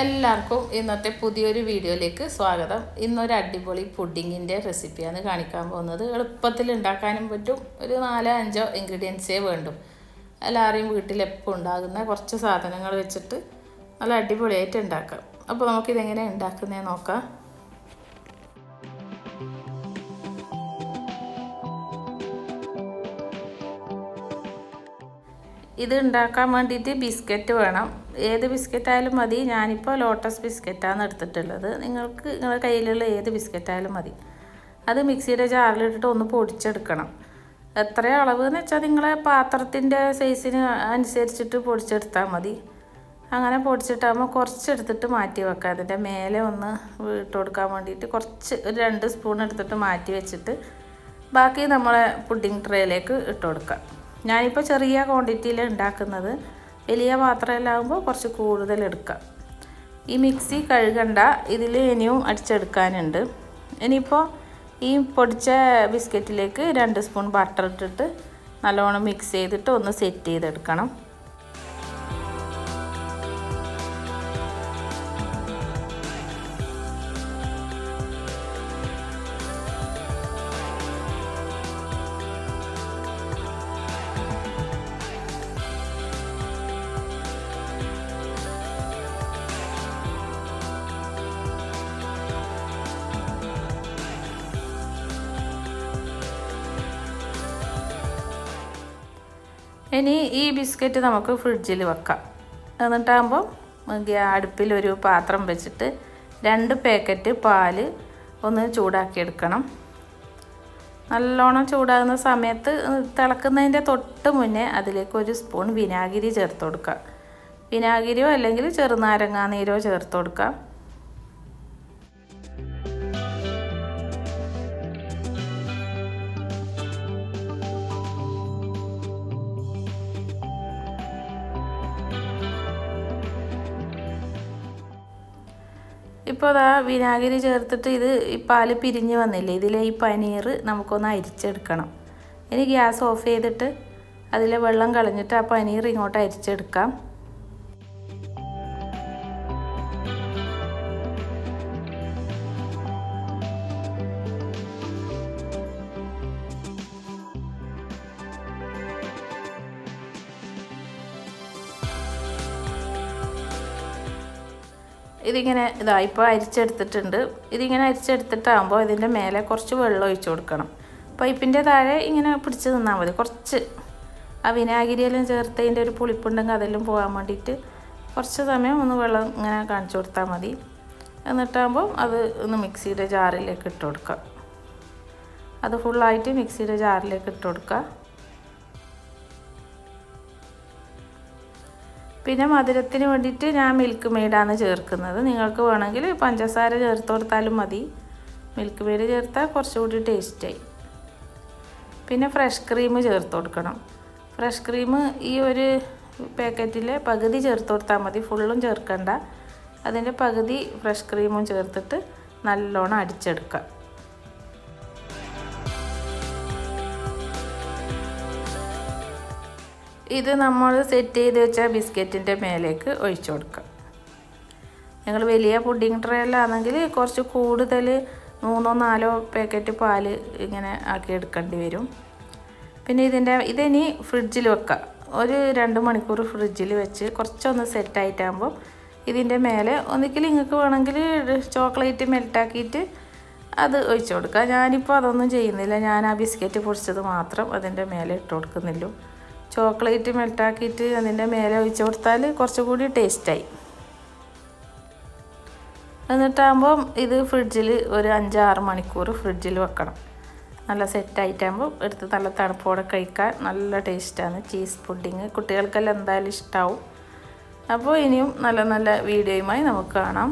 എല്ലാവർക്കും ഇന്നത്തെ പുതിയൊരു വീഡിയോയിലേക്ക് സ്വാഗതം. ഇന്നൊരു അടിപൊളി പുഡിങ്ങിന്റെ റെസിപ്പിയാണ് കാണിക്കാൻ പോകുന്നത്. എളുപ്പത്തിൽ ഉണ്ടാക്കാനും പറ്റും. ഒരു നാലോ അഞ്ചോ ഇൻഗ്രീഡിയൻസേ വേണ്ടു. എല്ലാവരെയും വീട്ടിൽ എപ്പോൾ ഉണ്ടാകുന്ന കുറച്ച് സാധനങ്ങൾ വെച്ചിട്ട് നല്ല അടിപൊളിയായിട്ട് ഉണ്ടാക്കാം. അപ്പോൾ നമുക്കിതെങ്ങനെ ഉണ്ടാക്കുന്നതെന്ന് നോക്കാം. ഇത് ഉണ്ടാക്കാൻ വേണ്ടിയിട്ട് ബിസ്ക്കറ്റ് വേണം. ഏത് ബിസ്ക്കറ്റ് ആയാലും മതി. ഞാനിപ്പോൾ ലോട്ടസ് ബിസ്ക്കറ്റാണ് എടുത്തിട്ടുള്ളത്. നിങ്ങൾക്ക് നിങ്ങളുടെ കയ്യിലുള്ള ഏത് ബിസ്ക്കറ്റ് ആയാലും മതി. അത് മിക്സിയുടെ ജാറിലിട്ടിട്ട് ഒന്ന് പൊടിച്ചെടുക്കണം. എത്ര അളവ് എന്ന് വെച്ചാൽ നിങ്ങളെ പാത്രത്തിന്റെ സൈസിന് അനുസരിച്ചിട്ട് പൊടിച്ചെടുത്താൽ മതി. അങ്ങനെ പൊടിച്ചിട്ടാകുമ്പോൾ കുറച്ചെടുത്തിട്ട് മാറ്റി വെക്കുക അതിന്റെ മേലെ ഒന്ന് ഇട്ട് കൊടുക്കാൻ വേണ്ടിയിട്ട് കുറച്ച് ഒരു രണ്ട് സ്പൂൺ എടുത്തിട്ട് മാറ്റി വെച്ചിട്ട് ബാക്കി നമ്മളെ പുഡിംഗ് ട്രേയിലേക്ക് ഇട്ട് കൊടുക്കുക ഞാനിപ്പോൾ ചെറിയ ക്വാണ്ടിറ്റിയിൽ ഉണ്ടാക്കുന്നത്. വലിയ പാത്രമെല്ലാകുമ്പോൾ കുറച്ച് കൂടുതൽ എടുക്കാം. ഈ മിക്സി കഴുകണ്ട ഇതിൽ ഇനിയും അടിച്ചെടുക്കാനുണ്ട്. ഇനിയിപ്പോൾ ഈ പൊടിച്ച ബിസ്ക്കറ്റിലേക്ക് രണ്ട് സ്പൂൺ ബട്ടർ ഇട്ടിട്ട് നല്ലോണം മിക്സ് ചെയ്തിട്ട് ഒന്ന് സെറ്റ് ചെയ്തെടുക്കണം. ഇനി ഈ ബിസ്ക്കറ്റ് നമുക്ക് ഫ്രിഡ്ജിൽ വെക്കാം. എന്നിട്ടാകുമ്പോൾ അടുപ്പിലൊരു പാത്രം വെച്ചിട്ട് രണ്ട് പാക്കറ്റ് പാൽ ഒന്ന് ചൂടാക്കിയെടുക്കണം. നല്ലോണം ചൂടാകുന്ന സമയത്ത് തിളക്കുന്നതിന്റെ തൊട്ട് മുന്നേ അതിലേക്ക് ഒരു സ്പൂൺ വിനാഗിരി ചേർത്ത് കൊടുക്കുക വിനാഗിരിയോ അല്ലെങ്കിൽ ചെറുനാരങ്ങാ നീരോ ചേർത്ത് കൊടുക്കാം. ഇപ്പോൾ അതാ വിനാഗിരി ചേർത്തിട്ട് ഇത് ഈ പാൽ പിരിഞ്ഞ് വന്നില്ലേ? ഇതിലെ ഈ പനീർ നമുക്കൊന്ന് അരിച്ചെടുക്കണം. ഇനി ഗ്യാസ് ഓഫ് ചെയ്തിട്ട് അതിലെ വെള്ളം കളഞ്ഞിട്ട് ആ പനീർ ഇങ്ങോട്ട് അരിച്ചെടുക്കാം. ഇതിങ്ങനെ ഇതാ ഇപ്പോൾ അരിച്ചെടുത്തിട്ടുണ്ട്. ഇതിങ്ങനെ അരിച്ചെടുത്തിട്ടാകുമ്പോൾ ഇതിന്റെ മേലെ കുറച്ച് വെള്ളം ഒഴിച്ചു കൊടുക്കണം. പൈപ്പിന്റെ താഴെ ഇങ്ങനെ പിടിച്ച് നിന്നാൽ മതി. കുറച്ച് ആ വിനാഗിരിയെല്ലാം ചേർത്തതിന്റെ ഒരു പുളിപ്പുണ്ടെങ്കിൽ അതെല്ലാം പോകാൻ വേണ്ടിയിട്ട് കുറച്ച് സമയം ഒന്ന് വെള്ളം ഇങ്ങനെ കാണിച്ചു കൊടുത്താൽ മതി. എന്നിട്ടാകുമ്പോൾ അത് ഒന്ന് മിക്സിയുടെ ജാറിലേക്ക് ഇട്ട് കൊടുക്കുക. അത് ഫുള്ളായിട്ട് മിക്സിയുടെ ജാറിലേക്ക് ഇട്ട് കൊടുക്കുക. പിന്നെ മധുരത്തിന് വേണ്ടിയിട്ട് ഞാൻ മിൽക്ക് മെയ്ഡാണ് ചേർക്കുന്നത്. നിങ്ങൾക്ക് വേണമെങ്കിൽ പഞ്ചസാര ചേർത്ത് കൊടുത്താലും മതി. മിൽക്ക് മെയ്ഡ് ചേർത്താൽ കുറച്ചുകൂടി ടേസ്റ്റായി പിന്നെ ഫ്രഷ് ക്രീം ചേർത്ത് കൊടുക്കണം. ഫ്രഷ് ക്രീം ഈ ഒരു പാക്കറ്റിലെ പകുതി ചേർത്ത് കൊടുത്താൽ മതി. ഫുള്ളും ചേർക്കണ്ട. അതിന്റെ പകുതി ഫ്രഷ് ക്രീമും ചേർത്തിട്ട് നല്ലോണം അടിച്ചെടുക്കുക. ഇത് നമ്മൾ സെറ്റ് ചെയ്ത് വെച്ച ബിസ്ക്കറ്റിന്റെ മേലേക്ക് ഒഴിച്ചു കൊടുക്കാം ഞങ്ങൾ വലിയ പുഡിംഗ് ട്രേയിലാണെങ്കിൽ കുറച്ച് കൂടുതൽ മൂന്നോ നാലോ പാക്കറ്റ് പാൽ ഇങ്ങനെ ആക്കി എടുക്കേണ്ടി വരും. പിന്നെ ഇതിന്റെ ഇതിനി ഫ്രിഡ്ജിൽ വെക്കാം ഒരു രണ്ട് മണിക്കൂർ ഫ്രിഡ്ജിൽ വെച്ച് കുറച്ചൊന്ന് സെറ്റായിട്ടാകുമ്പോൾ ഇതിന്റെ മേലെ ഒന്നിക്കൽ നിങ്ങൾക്ക് വേണമെങ്കിൽ ചോക്ലേറ്റ് മെൽട്ടാക്കിയിട്ട് അത് ഒഴിച്ചു കൊടുക്കുക. ഞാനിപ്പോൾ അതൊന്നും ചെയ്യുന്നില്ല. ഞാൻ ആ ബിസ്ക്കറ്റ് പൊടിച്ചത് മാത്രം അതിന്റെ മേലെ ഇട്ട് കൊടുക്കുന്നില്ലു ചോക്ലേറ്റ് മെൽട്ടാക്കിയിട്ട് അതിന്റെ മേലെ ഒഴിച്ച് കൊടുത്താൽ കുറച്ചുകൂടി ടേസ്റ്റായി. എന്നിട്ടാകുമ്പം ഇത് ഫ്രിഡ്ജിൽ ഒരു അഞ്ചാറ് മണിക്കൂർ ഫ്രിഡ്ജിൽ വെക്കണം. നല്ല സെറ്റായിട്ടാകുമ്പോൾ എടുത്ത് നല്ല തണുപ്പോടെ കഴിക്കാൻ നല്ല ടേസ്റ്റാണ് ചീസ് പുഡിങ്. കുട്ടികൾക്കെല്ലാം എന്തായാലും ഇഷ്ടമാവും അപ്പോൾ ഇനിയും നല്ല നല്ല വീഡിയോയുമായി നമുക്ക് കാണാം.